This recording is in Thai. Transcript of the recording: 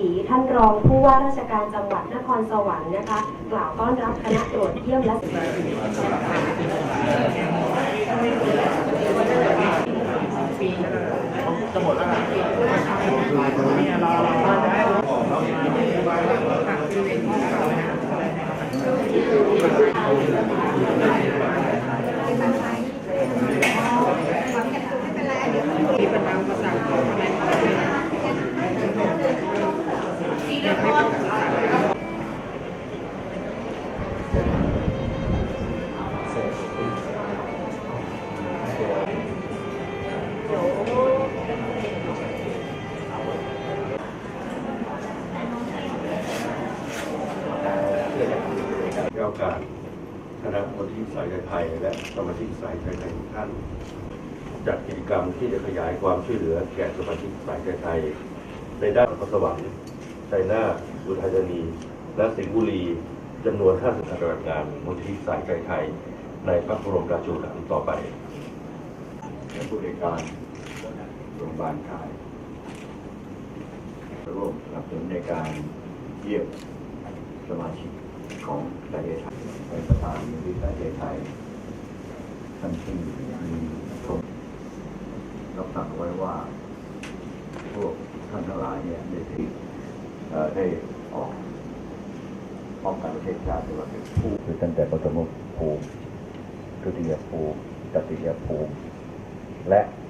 ศรีท่านรองผู้ว่าราชการจังหวัดนครสวรรค์นะคะ กล่าวต้อนรับคณะตรวจเยี่ยมและจะหมดแล้วนะเนี่ยรอรอรอจะให้ มีปัญหาอุปสรรคของอะไร ในโอกาสคณะคนที่สายไทย และสมาชิกสายไทยทุกท่านจัดกิจกรรมที่จะขยายความช่วยเหลือแก่สมาชิกสายไทยในด้านนครสวรรค์ชัยนาทอุทัยธานี และสิงห์บุรี จำนวน50ปฏิบัติงานมูลที่สายไทย ในพระบรมราชูปถัมภ์ต่อไปและผู้บริการโรงพยาบาลขายร่วมสนับสนุนในการเยี่ยมสมาชิกของสายไทยเป็นประธานมูลที่สายไทยท่านที่มีชมรับสั่งไว้ว่า พวกท่านทั้งหลายเนี่ยได้ที่ได้ออก ป้องกันประเทศชาติหรือว่าเป็นผู้คือตั้งแต่ปฐมภูมิทุติยภูมิตติยภูมิและ